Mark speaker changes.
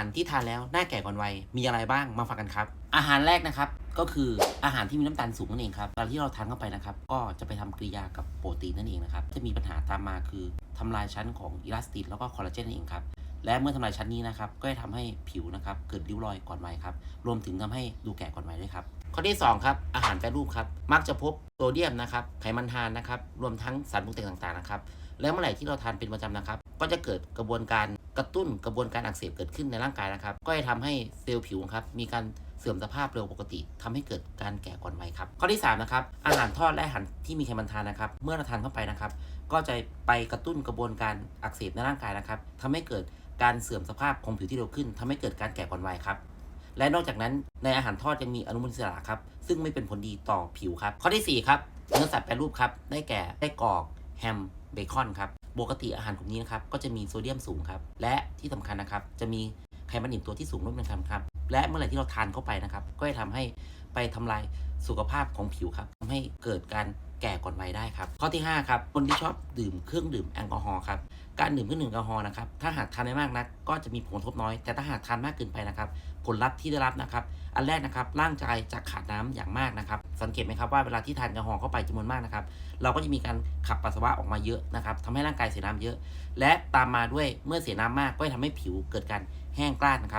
Speaker 1: ารที่ทานแล้วหน้าแก่ก่อนวัยมีอะไรบ้างมาฟังกันครับ อาหารแรกนะครับก็คืออาหารที่มีน้ำตาลสูงนั่นเองครับตอนที่เราทานเข้าไปนะครับ ก็จะไปทำกริยากับโปรตีนนั่นเองนะครับจะมีปัญหาตามมาคือทำลายชั้นของอิลาสตินแล้วก็คอลลาเจนนั่นเองครับและเมื่อทำลายชั้นนี้นะครับก็จะทำให้ผิวนะครับเกิดริ้วรอยก่อนวัยครับรวมถึงทำให้ดูแก่ก่อนวัยด้วยครับข้อที่2ครับอาหารแปรรูปครับมักจะพบโซเดียมนะครับไขมันทานนะครับรวมทั้งสารปรุงแต่งต่างๆนะครับแล้วเมื่อไหร่ที่เราทานเป็นประจำนะครับ ก็จะเกิดกระบวนการกระตุ้นกระบวนการอักเสบเกิดขึ้นในร่างกายนะครับ ก็จะทำให้เซลล์ผิวครับมีการเสื่อมสภาพเร็วปกติทำให้เกิดการแก่ก่อนวัยครับ ข้อที่ 3 นะครับ อาหารทอดและอาหารที่มีไขมันทานนะครับ เมื่อเราทานเข้าไปนะครับ ก็จะไปกระตุ้นกระบวนการอักเสบในร่างกายนะครับทำให้เกิดการเสื่อมสภาพของผิวที่เร็วขึ้นทำให้เกิดการแก่ก่อนวัยครับ และนอกจากนั้นในอาหารทอดยังมีอนุมูลอิสระครับ ซึ่งไม่เป็นผลดีต่อผิวครับ ข้อที่ 4 ครับ เนื้อสัตว์แปรรูปครับ ได้แก่ ได้กรอก แฮม เบคอนครับ ปกติอาหารกลุ่มนี้นะครับก็จะมีโซเดียมสูงครับ และที่สำคัญนะครับ จะมีไขมันอิ่มตัวที่สูงร่วมกันครับ และเมื่อไหร่ที่เราทานเข้าไปนะครับ ก็จะทำให้ไปทำลายสุขภาพของผิวครับทำให้เกิดการแก่ก่อนวัยได้ครับ ข้อที่ 5 ครับ คนที่ชอบดื่มเครื่องดื่มแอลกอฮอล์ครับ การดื่มเครื่องดื่มแอลกอฮอล์นะครับ ถ้าหากทานได้มากนัก ก็จะมีผลกระทบน้อย แต่ถ้าหากทานมากเกินไปนะครับ ผลลัพธ์ที่ได้รับนะครับ อันแรกนะครับร่างกายจะขาดน้ำอย่างมากนะครับ สังเกตไหมครับว่าเวลาที่ทานแอลกอฮอล์เข้าไปจำนวนมากนะครับ เราก็จะมีการขับปัสสาวะออกมาเยอะนะครับทำให้ร่างกายเสียน้ำเยอะ และตามมาด้วยเมื่อเสียน้ำมากก็จะทำให้ผิวเกิดการแห้งกร้านนะครับ